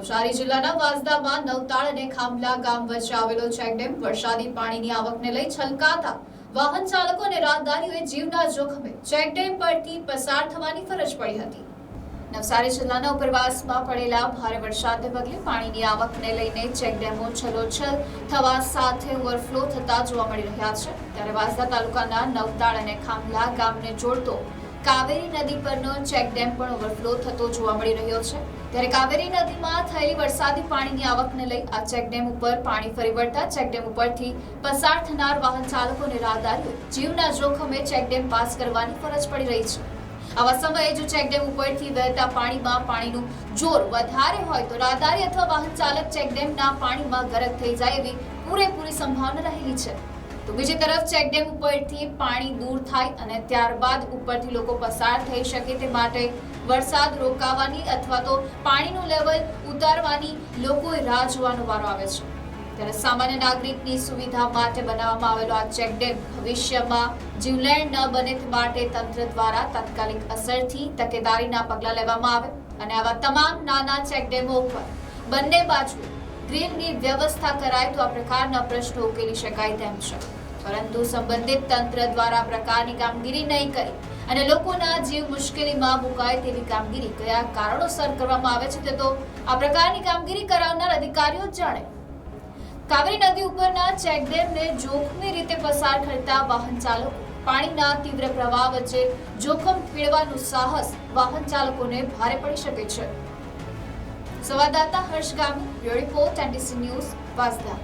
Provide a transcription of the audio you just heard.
નવસારી જિલ્લાના વાંસદામાં નવતાળ અને ખાંભલા ગામ વચ્ચે આવેલો ચેકડેમ વરસાદી પાણીની આવકને લઈ છલકાતા વાહન ચાલકો અને રાહદારીઓએ જીવના જોખમે ચેકડેમ પરથી પસાર થવાની ફરજ પડી હતી. નવસારી જિલ્લાના ઉપરવાસમાં પડેલા ભારે વરસાદને પગલે પાણીની આવકને લઈને ચેકડેમો છલોછલ થવા સાથે ઓવરફ્લો થતા જોવા મળી રહ્યા છે. ત્યારે વાંસદા તાલુકાના નવતાળ અને ખાંભલા ગામને જોડતો કાવેરી નદી પરનો ચેકડેમ પણ ઓવરફ્લો થતો જોવા મળી રહ્યો છે. ત્યારે કાવેરી નદીમાં થયેલી વરસાદી પાણીની આવકને લઈ આ ચેકડેમ ઉપર પાણી ફરી વળતા ચેકડેમ ઉપરથી પસાર થનાર વાહન ચાલકોને રાહદારીઓ જીવના જોખમે ચેકડેમ પાસ કરવાની ફરજ પડી રહી છે. આવા સમયે જો ચેકડેમ ઉપરથી વહેતા પાણીમાં પાણીનું જોર વધારે હોય તો રાહદારી અથવા વાહન ચાલક ચેકડેમના પાણીમાં ગરક થઈ જાય એવી પૂરેપૂરી સંભાવના રહેલી છે. તો બીજી તરફ ચેકડેમ ઉપરથી પાણી દૂર થાય અને ત્યારબાદ ઉપરથી લોકો પસાર થઈ શકે તે માટે વરસાદ રોકાવાની અથવા તો પાણીનું લેવલ ઉતારવાની લોકોએ રાહ જોવાનો વારો આવે છે. ત્યારે સામાન્ય નાગરિકની સુવિધા માટે બનાવવામાં આવેલો આ ચેકડેમ ભવિષ્યમાં જીવલેણ ન બને માટે તંત્ર દ્વારા તાત્કાલિક અસરથી તકેદારીના પગલાં લેવામાં આવે અને આવા તમામ નાના ચેકડેમો ઉપર બંને બાજુ ગ્રીનની વ્યવસ્થા કરાય તો આ પ્રકારના પ્રશ્નો ઉકેલી શકાય તેમ છે. પરંતુ સંબંધિત તંત્ર દ્વારા પ્રકારની કામગીરી નહીં કરી અને લોકોના જીવ મુશ્કેલીમાં મુકાય તેવી કામગીરી કયા કારણોસર કરવામાં આવે છે તે તો આ પ્રકારની કામગીરી કરાવનાર અધિકારીઓ જાણે. કાવેરી નદી ઉપરના ચેકડેમને જોખમી રીતે પસાર કરતા વાહન ચાલકો પાણીના તીવ્ર પ્રવાહ વચ્ચે જોખમ ખેડવાનું સાહસ વાહન ચાલકોને ભારે પડી શકે છે. સંવાદદાતા Harsh Gami report, NDC news, Vansda.